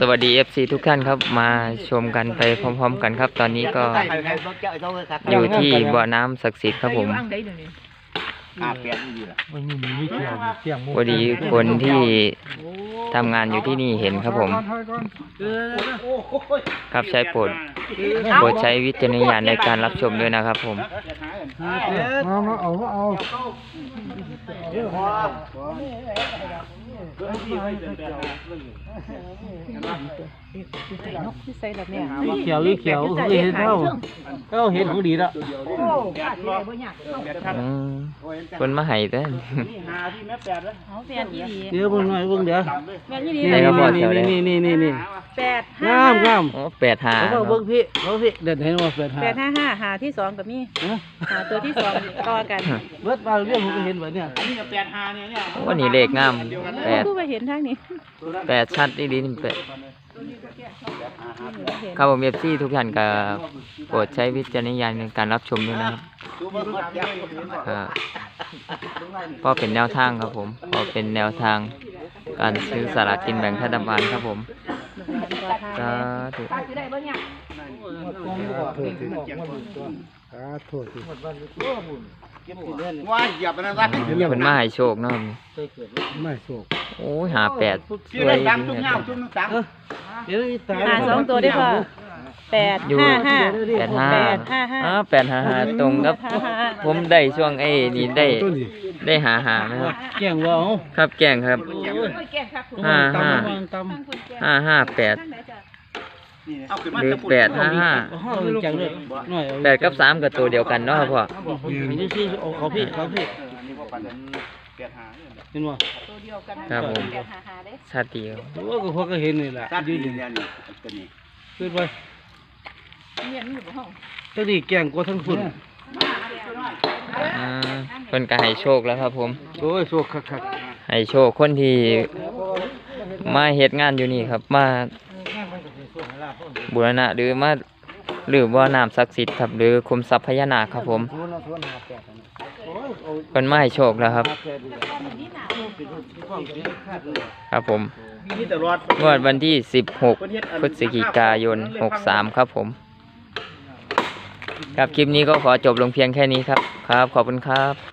สวัสดี FC ทุกท่านครับมาชมกันไปพร้อมๆ กันครับ ตอนนี้ก็อยู่ที่บ่อน้ำศักดิ์สิทธิ์ครับผมอาเปลี่ยนดีล่ะมันมีมีเกี่ยวเสียงพอดีคนที่ทำงานอยู่ที่นี่เห็นครับผม ครับใช้โปรดโปรดใช้วิจารณญาณในการรับชมด้วยนะครับผมมามาเอามาเอาที่ ใส่แบบเนี้ยเขียวอีเขียวเขาเห็นเท่าเท่าเห็นของดีละอืมคนมาให้เต้นเอาแปดยี่ดีเดี๋ยวเบิ่งหน่อยเบิ่งเดี๋ยวแปดยี่ดีไหนครับพ่อนี่นี่นี่นี่นี่ แปดห้างามงามโอ้แปดหาเขาบอกเบิ่งพี่เขาพี่เด็ดเห็นว่าเปิดหาแปดห้าห้าหาที่สองกับนี่หาตัวที่สองต่อกันเบิดบางเรื่องผมก็เห็นแบบเนี้ยวันนี้เลขงามแปดผู้ไปเห็นทางนี้แปดชัดดีๆนี่แปดครับผม FC ทุกท่านก็โปรดใช้วิจารณญาณในการรับชมด้วยนะครับครับก็เป็นแนวทางครับผมก็เป็นแนวทางการซื้อสลากกินแบ่งรัฐบาลครับผม สาธุโทษสิว่าเหยียบไปนั่นซะเพิ่นมาให้โชคเนาะไม่โศกโอ้ยหาแปดที่สวได้ยดังดีตุ้งนะเงาตุ้งตังเดี๋ยวอีตา หาสองตัวได้ป่ะ แปดอยู่ ห้าห้าแปดห้าแปดห้าห้าอ๋อแปดหาหาตรงครับห้าห้าผมได้ช่วงไอ้นี่ได้ได้หาหาไหมครับแกงว่าเอาครับแกล้งครับห้าห้าตำห้าห้าแปดเอาขึ้นมาหรือจะพูดแปดห้าห้าห้าแกงเลยหน่อยแปดกับสามกับตัวเดียวกันเนาะครับพ่อนี่สิเอาเขาพี่เขาพี่แปดห้าเห็นบ่ครับผมแปดห้าห้าเด้ชาติเดียวว่าก็พอก็เห็นนี่แหละตัดยืดีนเนี่ยนี่ตัวนี้ขึ้นไป เนี่ยมันอยู่ห้องตัวนี้แกงกว่าทั้งฝุ่นอ่าเพิ่นก็ให้โชคแล้วครับผม โอ้ยโชคคักให้โชคคนที่มาเฮ็ดงานอยู่นี่ครับ มาบูรณะหรือมาหรือว่าน้ำศักดิ์สิทธิ์ครับ หรือคุมทรัพย์พญานาคครับผมเพิ่นมาให้โชคแล้วครับ ครับผมนี่แต่รอดงวดวันที่ 16 พฤศจิกายน 63 ครับผม ครับคลิปนี้ก็ขอจบลงเพียงแค่นี้ครับ ครับ ขอบคุณครับ